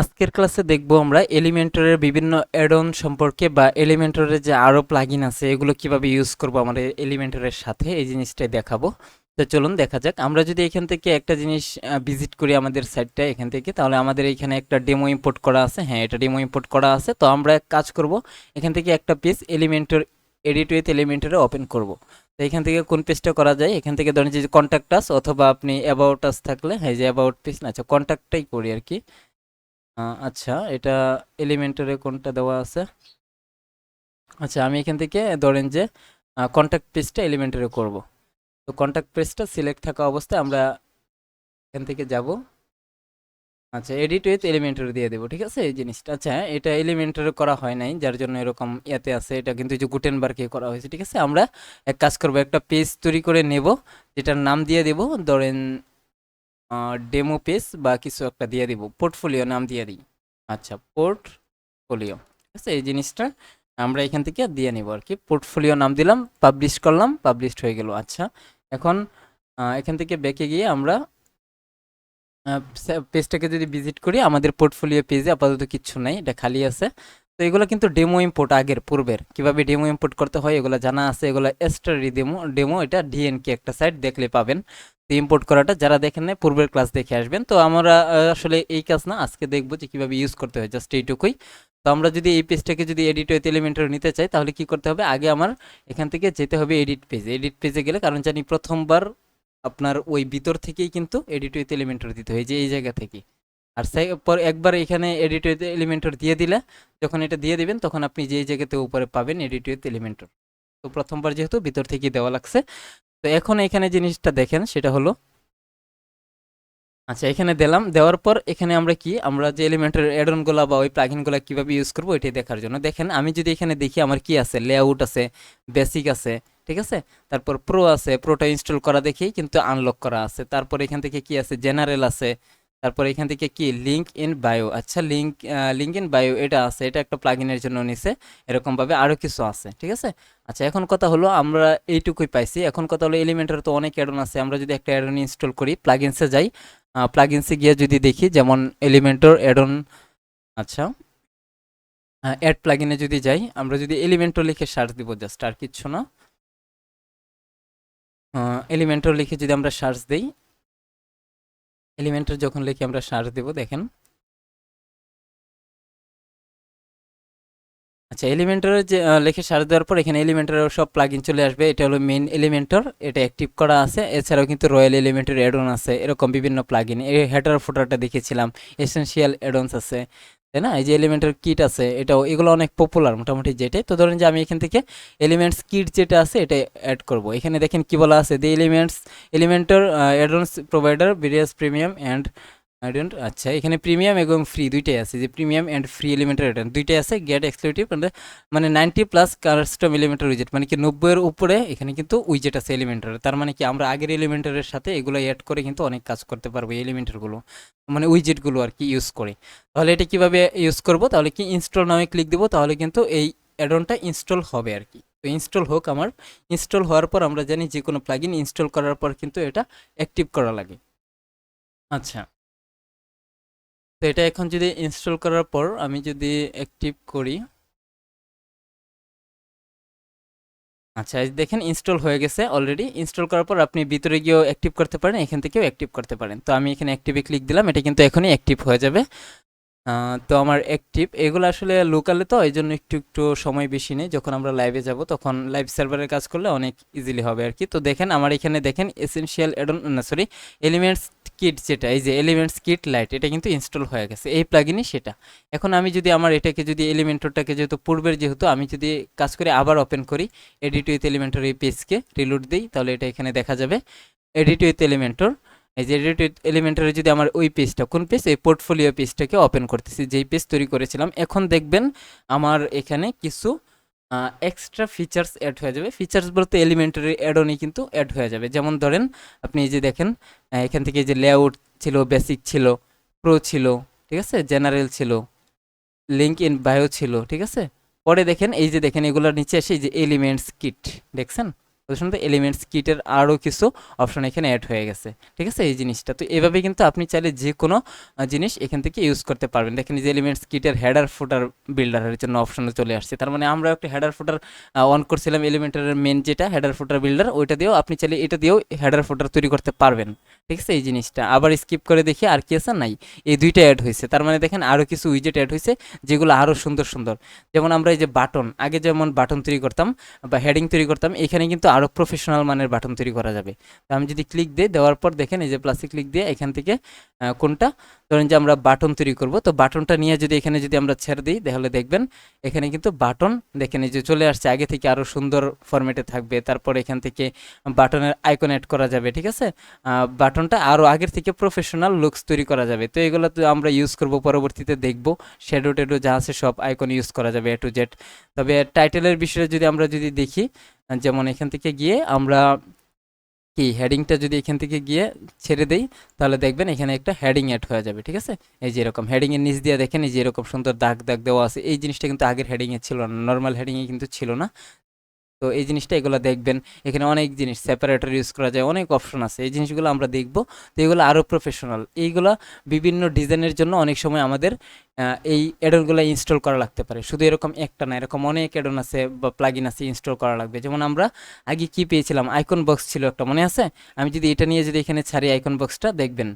আজকের ক্লাসে দেখব আমরা এলিমেন্টরের বিভিন্ন অ্যাডন সম্পর্কে বা এলিমেন্টরের যে আরও প্লাগইন আছে, এগুলো কীভাবে ইউজ করব আমাদের এলিমেন্টরের সাথে, এই জিনিসটাই দেখাবো। তো চলুন দেখা যাক। আমরা যদি এখান থেকে একটা জিনিস ভিজিট করি আমাদের সাইটটা এখান থেকে, তাহলে আমাদের এখানে একটা ডেমো ইম্পোর্ট করা আছে। হ্যাঁ এটা ডেমো ইম্পোর্ট করা আছে। তো আমরা কাজ করব, এখান থেকে একটা পেজ এলিমেন্টর এডিট উইথ এলিমেন্টরে ওপেন করব। তো এখান থেকে কোন পেজটা করা যায়? এখান থেকে ধরেন যে কন্ট্যাক্ট আস অথবা আপনি অ্যাবাউট আস থাকলে হ্যাঁ যে অ্যাবাউট পেজ না আচ্ছা কন্ট্যাক্টটাই করি আর কি। আচ্ছা এটা এলিমেন্টারে কোনটা দেওয়া আছে? আচ্ছা আমি এখান থেকে ধরেন যে কন্ট্যাক্ট পেজটা এলিমেন্টারে করব। তো কন্ট্যাক্ট পেজটা সিলেক্ট থাকা অবস্থায় আমরা এখান থেকে যাব। আচ্ছা এডিট উইথ এলিমেন্টারে দিয়ে দেবো, ঠিক আছে? এই জিনিসটা আচ্ছা এটা এলিমেন্টারে করা হয় নাই, যার জন্য এরকম ইয়াতে আছে, এটা কিন্তু যে গুটেনবার্গে করা হয়েছে, ঠিক আছে? আমরা এক কাজ করব, একটা পেজ তৈরি করে নেব, যেটার নাম দিয়ে দেব, ধরেন ডেমো পেজ বা কিছু একটা দিয়ে দিব। পোর্টফোলিও নাম দিয়ে দিই। আচ্ছা পোর্টফোলিও ঠিক আছে, এই জিনিসটা আমরা এখান থেকে দিয়ে নিব আর কি পোর্টফোলিও নাম দিলাম পাবলিশ করলাম পাবলিশড হয়ে গেল। আচ্ছা এখন এখান থেকে ব্যাকে গিয়ে আমরা পেজটাকে যদি ভিজিট করি, আমাদের পোর্টফোলিও পেজে আপাতত কিচ্ছু নাই, এটা খালি আছে। তো এগুলো কিন্তু ডেমো ইম্পোর্ট আগের, পূর্বের। কীভাবে ডেমো ইম্পোর্ট করতে হয়, এগুলো জানা আছে। এগুলো এস্টারি ডেমো ডেমো এটা ডিএনকে একটা সাইট দেখলে পাবেন। ইম্পোর্ট করাটা যারা দেখেন নাই, পূর্বের ক্লাস দেখে আসবেন। তো আমরা আসলে এই কাজ না, আজকে দেখব যে কীভাবে ইউজ করতে হয় জাস্ট এইটুকুই। তো আমরা যদি এই পেজটাকে যদি এডিট উইথ এলিমেন্টার নিতে চাই, তাহলে কি করতে হবে? আগে আমার এখান থেকে যেতে হবে এডিট পেজে এডিট পেজে গেলে, কারণ জানি প্রথমবার আপনার ওই ভিতর থেকেই কিন্তু এডিট উইথ এলিমেন্টার দিতে হয়, যে এই জায়গা থেকে। আর পর একবার এখানে এডিট উইথ এলিমেন্টর দিয়ে দিলে, যখন এটা দিয়ে দিবেন, তখন আপনি যেই জায়গাতে উপরে পাবেন এডিট উইথ এলিমেন্টর তো প্রথমবার যেহেতু ভিতর থেকেই দেওয়া লাগছে তো এখন এখানে জিনিসটা দেখেন, সেটা হলো আচ্ছা এখানে দিলাম। দেওয়ার পর এখানে আমরা কি? আমরা যে এলিমেন্টের অ্যাডনগুলো বা ওই প্লাগিনগুলো কীভাবে ইউজ করব এটাই দেখার জন্য। দেখেন, আমি যদি এখানে দেখি আমার কি আছে? লেআউট আছে বেসিক আছে, ঠিক আছে? তারপর প্রো আছে প্রোটা ইনস্টল করা দেখি, কিন্তু আনলক করা আছে। তারপর এখান থেকে কি আছে? জেনারেল আছে তারপর এখান থেকে কি? লিঙ্ক ইন বায়ো আচ্ছা লিঙ্ক লিঙ্ক ইন বায়ো এটা আছে। এটা একটা প্লাগইনের জন্য নিছে। এরকমভাবে আরও কিছু আছে। ঠিক আছে? আচ্ছা এখন কথা হলো আমরা এইটুকুই পাইছি। এখন কথা হলো এলিমেন্টের তো অনেক অ্যাডন আছে। আমরা যদি একটা অ্যাডন ইনস্টল করি প্লাগইনসে যাই প্লাগইনসে গিয়ে যদি দেখি, যেমন এলিমেন্টর অ্যাডন আচ্ছা অ্যাড প্লাগইনে যদি যাই, আমরা যদি এলিমেন্টর লিখে সার্চ দিব জাস্ট আর কিচ্ছু না। এলিমেন্টর লিখে যদি আমরা সার্চ দিই এলিমেন্টর যখন লিখে আমরা সার্চ দেব, দেখেন। আচ্ছা এলিমেন্টের যে লিখে সার্চ দেওয়ার পর এখানে এলিমেন্টের সব প্লাগইন চলে আসবে। এটা হলো মেন এলিমেন্টর এটা অ্যাক্টিভ করা আছে। এছাড়াও কিন্তু রয়্যাল এলিমেন্টের অ্যাডন আছে। এরকম বিভিন্ন প্লাগইন এই হেটার ফুটারটা দেখেছিলাম এসেন্সিয়াল অ্যাডনস আছে। তাই না? এই যে এলিমেন্টের কিট আছে, এটাও, এগুলো অনেক পপুলার মোটামুটি যেটাই তো ধরেন যে আমি এখান থেকে এলিমেন্টস কিট যেটা আছে, এটা অ্যাড করব। এখানে দেখেন কি বলা আছে? দি এলিমেন্টস এলিমেন্টের অ্যাডভান্স প্রোভাইডার বিরিয়াস প্রিমিয়াম অ্যান্ড অ্যাডন্ট আচ্ছা এখানে প্রিমিয়াম এবং ফ্রি দুইটাই আছে, যে premium and free Elementor addon দুইটাই আছে গেট এক্সক্লুটিভ মানে নাইনটি প্লাস কাস্টম এলিমেন্টার উইজেট মানে কি নব্বইয়ের উপরে এখানে কিন্তু উইজেট আছে এলিমেন্টার তার মানে কি আমরা আগের এলিমেন্টারের সাথে এগুলো অ্যাড করে কিন্তু অনেক কাজ করতে পারব এলিমেন্টারগুলো মানে উইজেটগুলো আর কি ইউজ করে। তাহলে এটা কীভাবে ইউজ করব? তাহলে কি ইনস্টল নামে ক্লিক দেবো? তাহলে কিন্তু এই অ্যাডনটা ইনস্টল হবে আর কি। তো ইনস্টল হোক আমার ইনস্টল হওয়ার পর আমরা জানি যে কোনো প্লাগইন ইনস্টল করার পর কিন্তু এটা অ্যাক্টিভ করা লাগে। আচ্ছা। তো এটা এখন যদি ইনস্টল করার পর আমি যদি অ্যাক্টিভ করি আচ্ছা দেখেন ইনস্টল হয়ে গেছে অলরেডি ইনস্টল করার পর আপনি ভিতরে গিয়েও অ্যাক্টিভ করতে পারেন, এখান থেকেও অ্যাক্টিভ করতে পারেন। তো আমি এখানে অ্যাক্টিভে ক্লিক দিলাম, এটা কিন্তু এখনই অ্যাক্টিভ হয়ে যাবে। তো আমার অ্যাক্টিভ এগুলো আসলে লোকালে তো এই জন্য একটু একটু সময় বেশি নেই। যখন আমরা লাইভে যাব, তখন লাইভ সার্ভারের কাজ করলে অনেক ইজিলি হবে আর কি। তো দেখেন, আমার এখানে দেখেন এসেনশিয়াল অ্যাডন না সরি এলিমেন্টস কিট যেটা, এই যে এলিমেন্টস কিট লাইট এটা কিন্তু ইনস্টল হয়ে গেছে। এই প্লাগিনই সেটা। এখন আমি যদি আমার এটাকে, যদি এলিমেন্টরটাকে যেহেতু পূর্বের যেহেতু, আমি যদি কাজ করে আবার ওপেন করি এডিট উইথ এলিমেন্টর এই পেজকে রিলোড দিই, তাহলে এটা এখানে দেখা যাবে। এডিট উইথ এলিমেন্টর এই যে উইথ এলিমেন্টরে যদি আমার ওই পেজটা কোন পেজ এই পোর্টফোলিও পেজটাকে ওপেন করতেছি। যেই পেজ তৈরি করেছিলাম, এখন দেখবেন আমার এখানে কিছু এক্সট্রা ফিচার্স অ্যাড হয়ে যাবে। ফিচার্স বলতে এলিমেন্টারি অ্যাডনই কিন্তু অ্যাড হয়ে যাবে। যেমন ধরেন, আপনি এই যে দেখেন এখান থেকে যে লেআউট ছিল বেসিক ছিল প্রো ছিল, ঠিক আছে? জেনারেল ছিল লিঙ্ক ইন বায়ো ছিল, ঠিক আছে? পরে দেখেন, এই যে দেখেন, এগুলোর নিচে এসে এই যে এলিমেন্টস কিট দেখছেন? প্রদর্শনীতে এলিমেন্টস কিটের আরও কিছু অপশন এখানে অ্যাড হয়ে গেছে। ঠিক আছে? এই জিনিসটা। তো এভাবে কিন্তু আপনি চাইলে যে কোনো জিনিস এখান থেকে ইউজ করতে পারবেন। দেখেন যে এলিমেন্টস কিটের হেডার ফুটার বিল্ডারের জন্য অপশনে চলে আসছে। তার মানে আমরা একটা হেডার ফুটার অন করছিলাম এলিমেন্টারের মেন যেটা হেডার ফুটার বিল্ডার ওইটা দিয়েও আপনি চাইলে এটা দিয়েও হেডার ফুটার তৈরি করতে পারবেন। ঠিক আছে? এই জিনিসটা। আবার স্কিপ করে দেখি আর কি আছে? নাই। এই দুইটা অ্যাড হয়েছে। তার মানে দেখেন আরও কিছু উইজেট অ্যাড হয়েছে, যেগুলো আরও সুন্দর সুন্দর। যেমন আমরা এই যে বাটন, আগে যেমন বাটন তৈরি করতাম বা হেডিং তৈরি করতাম, এখানে কিন্তু আরও প্রফেশনাল মানের বাটন তৈরি করা যাবে। তো আমি যদি ক্লিক দিই দেওয়ার পর দেখেন এই যে প্লাসে ক্লিক দিয়ে এখান থেকে কোনটা? ধরেন যে আমরা বাটন তৈরি করব। তো বাটনটা নিয়ে যদি এখানে যদি আমরা ছেড়ে দিই, তাহলে দেখবেন এখানে কিন্তু বাটন দেখেন এই যে চলে আসছে। আগে থেকে আরও সুন্দর ফরম্যাটে থাকবে। তারপর এখান থেকে বাটনের আইকন অ্যাড করা যাবে, ঠিক আছে? বাটনটা আরও আগের থেকে প্রফেশনাল লুকস তৈরি করা যাবে। তো এগুলো তো আমরা ইউজ করব, পরবর্তীতে দেখব। শ্যাডো টেডো যা আছে সব আইকন ইউজ করা যাবে এ টু জেড তবে টাইটেলের বিষয়ে যদি আমরা যদি দেখি যেমন এখান থেকে গিয়ে আমরা কি হেডিংটা যদি এখান থেকে গিয়ে ছেড়ে দেই, তাহলে দেখবেন এখানে একটা হেডিং অ্যাড হয়ে যাবে, ঠিক আছে? এই যে এরকম হেডিং এর নিচ দিয়ে দেখেন, এই যে এরকম সুন্দর দাগ দাগ দেওয়া আছে, এই জিনিসটা কিন্তু আগের হেডিং এ ছিল না নর্মাল হেডিং এ কিন্তু ছিল না। তো এই জিনিসটা এগুলো দেখবেন। এখানে অনেক জিনিস সেপারেটর ইউজ করা যায়, অনেক অপশন আছে। এই জিনিসগুলো আমরা দেখব। তো এগুলো আরও প্রফেশনাল এইগুলো বিভিন্ন ডিজাইনের জন্য অনেক সময় আমাদের এই অ্যাডনগুলো ইনস্টল করা লাগতে পারে। শুধু এরকম একটা না, এরকম অনেক অ্যাডন আছে বা প্লাগিন আছে ইনস্টল করা লাগবে। যেমন আমরা আগে কি পেয়েছিলাম? আইকন বক্স ছিল একটা, মনে আছে? আমি যদি এটা নিয়ে যদি এখানে ছাড়ি আইকন বক্সটা দেখবেন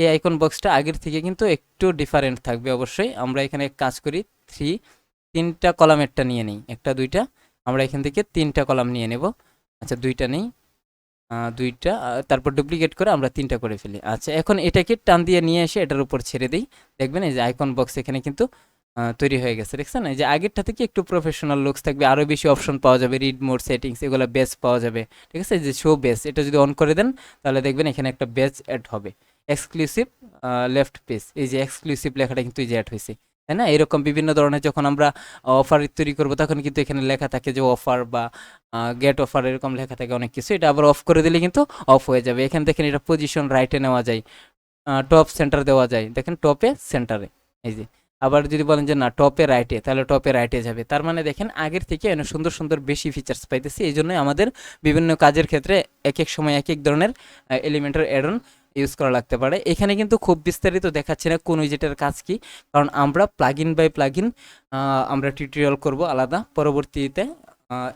এই আইকন বক্সটা আগের থেকে কিন্তু একটু ডিফারেন্ট থাকবে অবশ্যই। আমরা এখানে কাজ করি থ্রি তিনটা কলামেরটা নিয়ে নিই, একটা, দুইটা। আমরা এখান থেকে তিনটা কলাম নিয়ে নেব। আচ্ছা দুইটা নেই। দুইটা তারপর ডুপ্লিকেট করে আমরা তিনটা করে ফেলি। আচ্ছা এখন এটাকে টান দিয়ে নিয়ে এসে এটার উপর ছেড়ে দিই। দেখবেন এই যে আইকন বক্স এখানে কিন্তু তৈরি হয়ে গেছে। দেখছেন? এই যে আগেরটা থেকে একটু প্রফেশনাল লুকস থাকবে আরও বেশি অপশন পাওয়া যাবে রিড মোড সেটিংস এগুলো বেস পাওয়া যাবে। ঠিক আছে? যে শো বেস এটা যদি অন করে দেন, তাহলে দেখবেন এখানে একটা বেস অ্যাড হবে। এক্সক্লুসিভ লেফট পেজ এই যে এক্সক্লুসিভ লেখাটা কিন্তু এই যে অ্যাড হয়েছে। তাই না? এরকম বিভিন্ন ধরনের যখন আমরা অফার তৈরি করব, তখন কিন্তু এখানে লেখা থাকে যে অফার বা গেট অফার এরকম লেখা থাকে অনেক কিছু। এটা আবার অফ করে দিলে কিন্তু অফ হয়ে যাবে। এখানে দেখেন এটা পজিশন রাইটে নেওয়া যায়। টপ সেন্টার দেওয়া যায়। দেখেন টপে সেন্টারে এই যে, আবার যদি বলেন যে না টপে রাইটে তাহলে টপে রাইটে যাবে। তার মানে দেখেন আগের থেকে অনেক সুন্দর সুন্দর বেশি ফিচার্স পাইতেছি। এই জন্যই আমাদের বিভিন্ন কাজের ক্ষেত্রে এক এক সময় এক এক ধরনের এলিমেন্টার অ্যাডন ইউজ করা লাগতে পারে। এখানে কিন্তু খুব বিস্তারিত দেখাচ্ছি না কোন উইজেটের কাজ কি, কারণ আমরা plugin by plugin আমরা টিউটোরিয়াল করব আলাদা। পরবর্তীতে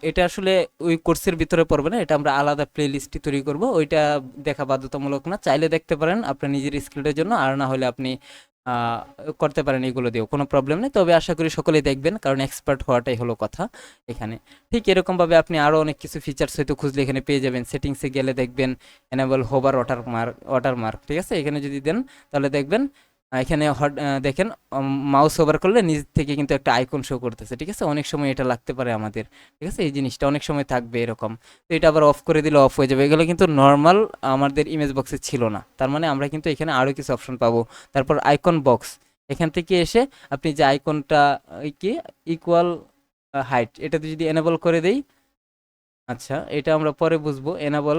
এটা আসলে ওই কোর্সের ভিতরে পড়বে না, এটা আমরা আলাদা প্লে লিস্টটি তৈরি করব। ওইটা দেখা বাধ্যতামূলক না। চাইলে দেখতে পারেন আপনার নিজের স্কিলের জন্য, আর না হলে আপনি করতে পারেন এগুলো দিয়েও। কোনো প্রবলেম নেই। তবে আশা করি সকলেই দেখবেন, কারণ এক্সপার্ট হওয়াটাই হলো কথা এখানে। ঠিক এরকমভাবে আপনি আরও অনেক কিছু ফিচার্স হয়তো খুঁজলে এখানে পেয়ে যাবেন। সেটিংসে গেলে দেখবেন enable hover watermark watermark ঠিক আছে? এখানে যদি দেন, তাহলে দেখবেন এখানে হট দেখেন মাউস ওভার করলে নিজ থেকে কিন্তু একটা আইকন শো করতেছে, ঠিক আছে? অনেক সময় এটা লাগতে পারে আমাদের, ঠিক আছে? এই জিনিসটা অনেক সময় থাকবে এরকম। তো এটা আবার অফ করে দিলে অফ হয়ে যাবে। এগুলো কিন্তু নর্মাল আমাদের ইমেজ বক্সে ছিল না। তার মানে আমরা কিন্তু এখানে আরও কিছু অপশন পাবো। তারপর আইকন বক্স এখান থেকে এসে আপনি যে আইকনটা কি? ইকুয়াল হাইট এটাতে যদি এনেবল করে দেই আচ্ছা এটা আমরা পরে বুঝব। এনাবল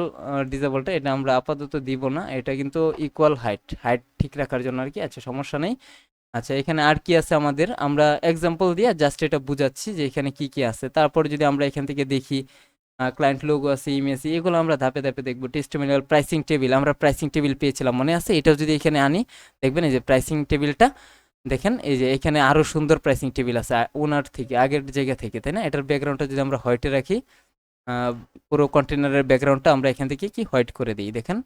ডিজেবলটা এটা আমরা আপাতত দিব না। এটা কিন্তু ইকুয়াল হাইট হাইট ঠিক রাখার জন্য আর কি। আচ্ছা সমস্যা নেই। আচ্ছা এখানে আর কি আছে আমাদের? আমরা এক্সাম্পল দিয়ে জাস্ট এটা বুঝাচ্ছি যে এখানে কি কি আছে। তারপর যদি আমরা এখান থেকে দেখি ক্লায়েন্ট লোগো আছে ইমেজ এগুলো আমরা ধাপে ধাপে দেখব। টেস্টিমিনাল প্রাইসিং টেবিল আমরা প্রাইসিং টেবিল পেয়েছিলাম, মনে আছে? এটাও যদি এখানে আনি, দেখবেন এই যে প্রাইসিং টেবিলটা দেখেন, এই যে এখানে আরও সুন্দর প্রাইসিং টেবিল আছে ওনার থেকে, আগের জায়গা থেকে, তাই না? এটার ব্যাকগ্রাউন্ডটা যদি আমরা হোয়াইটে রাখি পুরো কন্টেনারের ব্যাকগ্রাউন্ডটা আমরা এখান থেকে কি হোয়াইট করে দিই, দেখেন।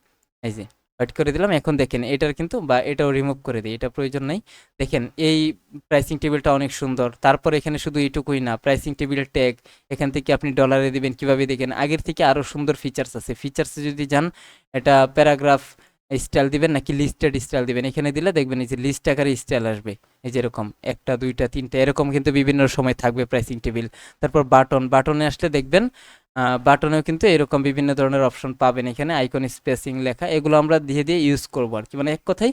এই যে, হোয়াইট করে দিলাম, এখন দেখেন এটার কিন্তু বা এটাও রিমুভ করে দিই, এটা প্রয়োজন নেই। দেখেন, এই প্রাইসিং টেবিলটা অনেক সুন্দর, তারপর এখানে শুধু এইটুকুই না, প্রাইসিং টেবিল ট্যাগ, এখান থেকে আপনি ডলারে দিবেন, কীভাবে দেখেন আগের থেকে আরও সুন্দর ফিচার্স আছে। ফিচার্সে যদি যান, এটা প্যারাগ্রাফ স্টাইল দিবেন নাকি লিস্টেড স্টাইল দিবেন? এখানে দিলে দেখবেন এই যে লিস্ট আকারে স্টাইল আসবে। এই যে এরকম, একটা, দুইটা, তিনটা, এরকম কিন্তু বিভিন্ন সময় থাকবে প্রাইসিং টেবিল তারপর বাটন বাটনে আসলে দেখবেন বাটনেও কিন্তু এরকম বিভিন্ন ধরনের অপশন পাবেন এখানে। আইকন স্পেসিং লেখা, এগুলো আমরা দিয়ে দিয়ে ইউজ করব আর কি মানে এক কথাই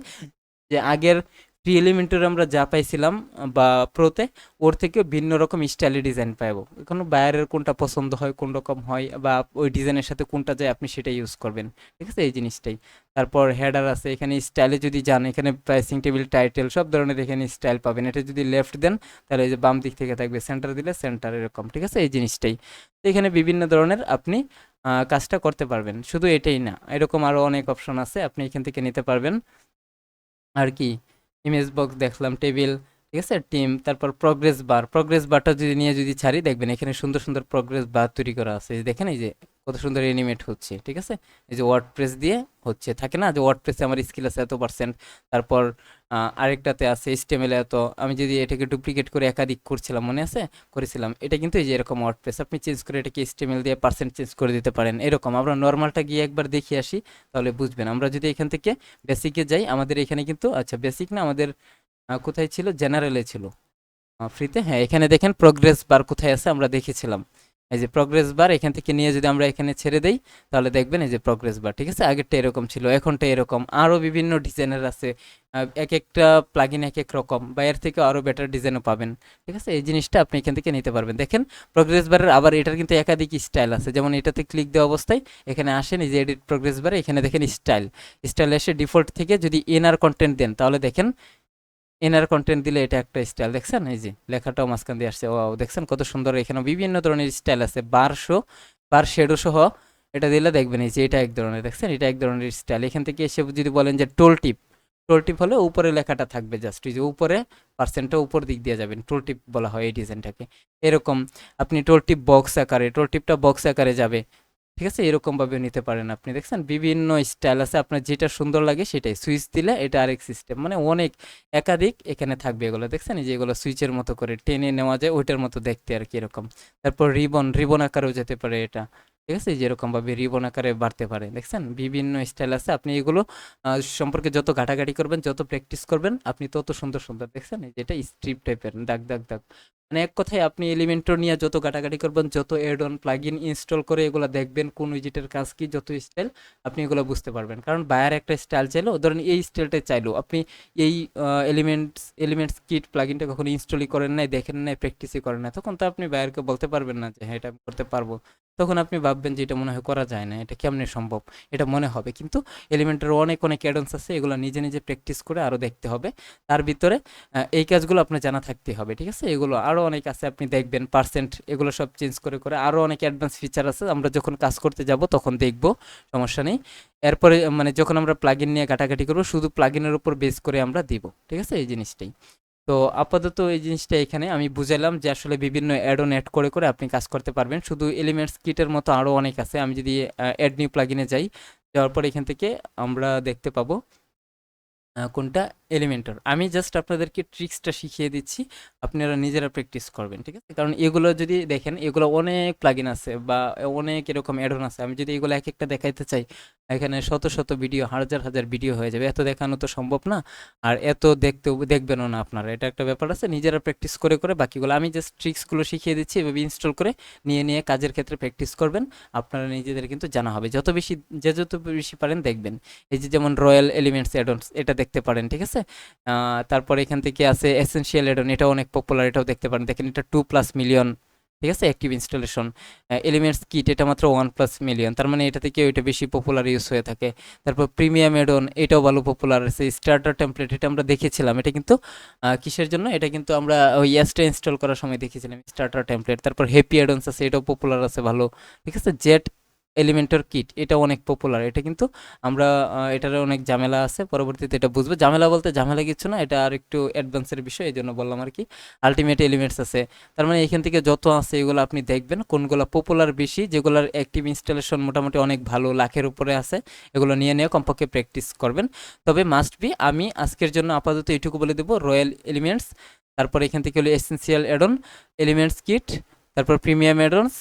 যে আগের প্রি এলিমেন্টের আমরা যা পাইছিলাম, বা প্রোতে ওর থেকেও ভিন্ন রকম স্টাইলে ডিজাইন পাবো এখন বায়ারের কোনটা পছন্দ হয়, কোন রকম হয়, বা ওই ডিজাইনের সাথে কোনটা যায়, আপনি সেটা ইউজ করবেন। ঠিক আছে? এই জিনিসটাই। তারপর হেডার আছে, এখানে স্টাইলে যদি যান, এখানে প্রাইসিং টেবিল টাইটেল সব ধরনের এখানে স্টাইল পাবেন। এটা যদি লেফট দেন, তাহলে এই যে বাম দিক থেকে থাকবে সেন্টার দিলে সেন্টার এরকম। ঠিক আছে? এই জিনিসটাই। এখানে বিভিন্ন ধরনের আপনি কাজটা করতে পারবেন। শুধু এটাই না, এরকম আরও অনেক অপশন আছে, আপনি এখান থেকে নিতে পারবেন। আর কি? ইমেজ বক্স দেখলাম টেবিল ঠিক আছে? টিম তারপর প্রগ্রেস বার প্রগ্রেস বারটা যদি নিয়ে যদি ছাড়ি, দেখবেন এখানে সুন্দর সুন্দর প্রগ্রেস বার তৈরি করা আছে। দেখেন এই যে কত সুন্দর এনিমেট হচ্ছে, ঠিক আছে? এই যে ওয়ার্ড প্রেস দিয়ে হচ্ছে, থাকে না? যে ওয়ার্ড প্রেসে আমার স্কিল আছে এত পার্সেন্ট তারপর আরেকটাতে আছে স্টেমেল এত। আমি যদি এটাকে ডুপ্লিকেট করে একাধিক করছিলাম, মনে আছে? করেছিলাম। এটা কিন্তু এই যে এরকম ওয়ার্ড প্রেস আপনি চেঞ্জ করে এটাকে স্টেমেল দিয়ে পার্সেন্ট চেঞ্জ করে দিতে পারেন। এরকম, আমরা নর্মালটা গিয়ে একবার দেখে আসি, তাহলে বুঝবেন। আমরা যদি এখান থেকে বেসিকে যাই, আমাদের এখানে কিন্তু আচ্ছা বেসিক না? আমাদের কোথায় ছিল? জেনারেলে ছিল। ফ্রিতে হ্যাঁ এখানে দেখেন প্রোগ্রেস বার কোথায় আছে আমরা দেখেছিলাম। এই যে প্রোগ্রেস বার এখান থেকে নিয়ে যদি আমরা এখানে ছেড়ে দেই, তাহলে দেখবেন এই যে প্রোগ্রেস বার ঠিক আছে? আগেরটা এরকম ছিল, এখনটা এরকম। আরও বিভিন্ন ডিজাইনের আছে এক একটা প্লাগিন এক এক রকম, বা এর থেকে আরও বেটার ডিজাইনও পাবেন, ঠিক আছে? এই জিনিসটা আপনি এখান থেকে নিতে পারবেন। দেখেন প্রোগ্রেস বারের আবার এটার কিন্তু একাধিক স্টাইল আছে। যেমন এটাতে ক্লিক দেওয়া অবস্থায়, এখানে আসেন, এই যে এডিট প্রোগ্রেস বারে এখানে দেখেন স্টাইল স্টাইল এসে ডিফল্ট থেকে যদি এনআর কন্টেন্ট দেন, তাহলে দেখেন এনার কন্টেন্ট দিলে এটা একটা স্টাইল দেখছেন? এই যে, লেখাটাও মাঝখান দিয়ে আসছে ও দেখছেন কত সুন্দর এখানে বিভিন্ন ধরনের স্টাইল আছে বার শো বার শেডো সহ, এটা দিলে দেখবেন, এই যে, এটা এক ধরনের, দেখছেন? এটা এক ধরনের স্টাইল এখান থেকে এসে যদি বলেন যে টোল টিপ টোল টিপ হলে উপরে লেখাটা থাকবে জাস্ট যে উপরে পার্সেন্টটা উপর দিক দিয়ে যাবেন টোল টিপ বলা হয় এই ডিজাইনটাকে এরকম, আপনি টোল টিপ বক্স আকারে টোল টিপটা বক্স আকারে যাবে ঠিক আছে এরকমভাবে নিতে পারেন আপনি। দেখছেন, বিভিন্ন স্টাইল আছে, আপনার যেটা সুন্দর লাগে সেটাই। সুইচ দিলে এটা আরেক সিস্টেম। মানে অনেক একাধিক এখানে থাকবে এগুলো। দেখছেন যে এগুলো সুইচের মতো করে টেনে নেওয়া যায়, ওইটার মতো দেখতে আর কি এরকম। তারপর রিবন রিবন আকারেও যেতে পারে এটা। ঠিক আছে যেরকম ভাবে রিবন আকারে বাড়তে পারে। দেখছেন? বিভিন্ন স্টাইল আছে। আপনি এগুলো সম্পর্কে যত ঘাটাঘাটি করবেন, যত প্র্যাকটিস করবেন, আপনি তত সুন্দর সুন্দর, দেখছেন? যেটা স্ট্রিপ টাইপের দাগ দাগ দাগ। মানে এক কথায় আপনি এলিমেন্টর নিয়ে যত ঘাটাঘাটি করবেন, যত add on plugin install করে এগুলো দেখবেন, কোন উইজেটের কাজ কি, যত স্টাইল আপনি এগুলো বুঝতে পারবেন। কারণ বায়ার একটা স্টাইল চাইলো, ধরেন এই স্টাইলটাই চাইলো। আপনি এই এলিমেন্টস এলিমেন্টস কিট প্লাগইনটা কখনো ইনস্টলই করেন নাই, দেখেন নাই প্র্যাকটিসই করেন না তখন তো আপনি বায়ারকে বলতে পারবেন না যে হ্যাঁ এটা আমি করতে পারব। তখন আপনি ভাববেন যে এটা মনে হয় করা যায় না, এটা কেমনে সম্ভব? এটা মনে হবে। কিন্তু এলিমেন্টের অনেক অনেক অ্যাডন্স আছে, এগুলো নিজে নিজে প্র্যাকটিস করে আরও দেখতে হবে। তার ভিতরে এই কাজগুলো আপনার জানা থাকতে হবে, ঠিক আছে? এগুলো আরও অনেক আছে, আপনি দেখবেন পার্সেন্ট এগুলো সব চেঞ্জ করে করে আরও অনেক অ্যাডভান্স ফিচার আছে। আমরা যখন কাজ করতে যাব, তখন দেখব, সমস্যা নেই। এরপরে মানে যখন আমরা প্লাগইন নিয়ে ঘাটাঘাটি করব, শুধু প্লাগইনের উপর বেস করে আমরা দিব, ঠিক আছে? এই জিনিসটাই। তো আপাতত এই জিনিসটা এখানে। আমি বুঝালাম যে আসলে বিভিন্ন অ্যাড অন অ্যাড করে করে আপনি কাজ করতে পারবেন। শুধু এলিমেন্টস কিটের মতো আরও অনেক আছে। আমি যদি অ্যাড নিউ প্লাগিনে যাই, যাওয়ার পর এখান থেকে আমরা দেখতে পাবো কোনটা এলিমেন্টর আমি জাস্ট আপনাদেরকে ট্রিক্সটা শিখিয়ে দিচ্ছি। আপনারা নিজেরা প্র্যাকটিস করবেন, ঠিক আছে? কারণ এগুলো যদি দেখেন, এগুলো অনেক প্লাগইন আছে বা অনেক এরকম অ্যাডন আছে। আমি যদি এগুলো এক একটা দেখাইতে চাই, এখানে শত শত ভিডিও হাজার হাজার ভিডিও হয়ে যাবে। এত দেখানো তো সম্ভব না। আর এত দেখতেও দেখবেনও না আপনারা। এটা একটা ব্যাপার আছে। নিজেরা প্র্যাকটিস করে করে বাকিগুলো আমি জাস্ট ট্রিক্সগুলো শিখিয়ে দিচ্ছি। এভাবে ইনস্টল করে নিয়ে নিয়ে কাজের ক্ষেত্রে প্র্যাকটিস করবেন। আপনারা নিজেদের কিন্তু জানা হবে। যত বেশি, যে যত বেশি পারেন দেখবেন। এই যে যেমন রয়্যাল এলিমেন্টস অ্যাডন্স এটা দেখতে পারেন, ঠিক আছে? আহ, তারপর এখান থেকে আছে এসেনশিয়াল অ্যাডন এটাও অনেক পপুলার এটাও দেখতে পারেন। দেখেন এটা টু প্লাস মিলিয়ন ঠিক আছে? অ্যাক্টিভ ইনস্টলেশন এলিমেন্টস কিট এটা মাত্র ওয়ান প্লাস মিলিয়ন তার মানে এটা থেকে ওইটা বেশি পপুলার ইউজ হয়ে থাকে। তারপর প্রিমিয়াম অ্যাডন এটাও ভালো পপুলার আছে। স্টার্টার টেমপ্লেট এটা আমরা দেখেছিলাম। এটা কিন্তু কিসের জন্য? এটা কিন্তু আমরা ওই ইয়াসটা ইনস্টল করার সময় দেখেছিলাম স্টার্টার টেমপ্লেট তারপর হ্যাপি অ্যাডন্স আছে এটাও পপুলার আছে ভালো। ঠিক আছে? জেট এলিমেন্টর কিট এটা অনেক পপুলার এটা কিন্তু আমরা এটার অনেক ঝামেলা আছে, পরবর্তীতে এটা বুঝব। ঝামেলা বলতে ঝামেলা কিছু না, এটা আর একটু অ্যাডভান্সের বিষয় এই জন্য বললাম আর কি আলটিমেট এলিমেন্টস আছে। তার মানে এখান থেকে যত আছে, এগুলো আপনি দেখবেন, কোনগুলো পপুলার বেশি, যেগুলোর অ্যাক্টিভ ইনস্টলেশন মোটামুটি অনেক ভালো লাখের উপরে আছে, এগুলো নিয়ে নিয়ে কমপক্ষে প্র্যাকটিস করবেন। তবে মাস্ট বি আমি আজকের জন্য আপাতত এইটুকু বলে দেবো রয়্যাল এলিমেন্টস তারপর এখান থেকে হলো এসেন্সিয়াল অ্যাডন এলিমেন্টস কিট তারপর প্রিমিয়াম অ্যাডন্স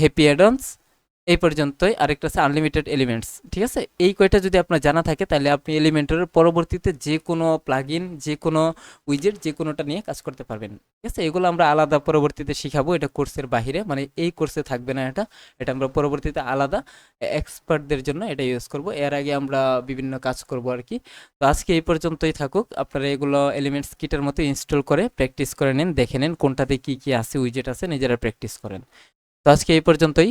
হ্যাপি অ্যাডন্স এই পর্যন্তই। আরেকটা আছে আনলিমিটেড এলিমেন্টস ঠিক আছে? এই কয়টা যদি আপনার জানা থাকে, তাহলে আপনি এলিমেন্টের পরবর্তীতে যে কোনো প্লাগইন যে কোনো উইজেট যে কোনোটা নিয়ে কাজ করতে পারবেন, ঠিক আছে? এগুলো আমরা আলাদা পরবর্তীতে শিখাবো, এটা কোর্সের বাহিরে। মানে এই কোর্সে থাকবে না এটা এটা আমরা পরবর্তীতে আলাদা এক্সপার্টদের জন্য এটা ইউজ করব। এর আগে আমরা বিভিন্ন কাজ করব আর কি। তো আজকে এই পর্যন্তই থাকুক। আপনারা এগুলো এলিমেন্টস কিটের মতো ইনস্টল করে প্র্যাকটিস করে নিন, দেখে নিন কোনটাতে কী কী আছে উইজেট আছে, নিজেরা প্র্যাকটিস করেন। তো আজকে এই পর্যন্তই।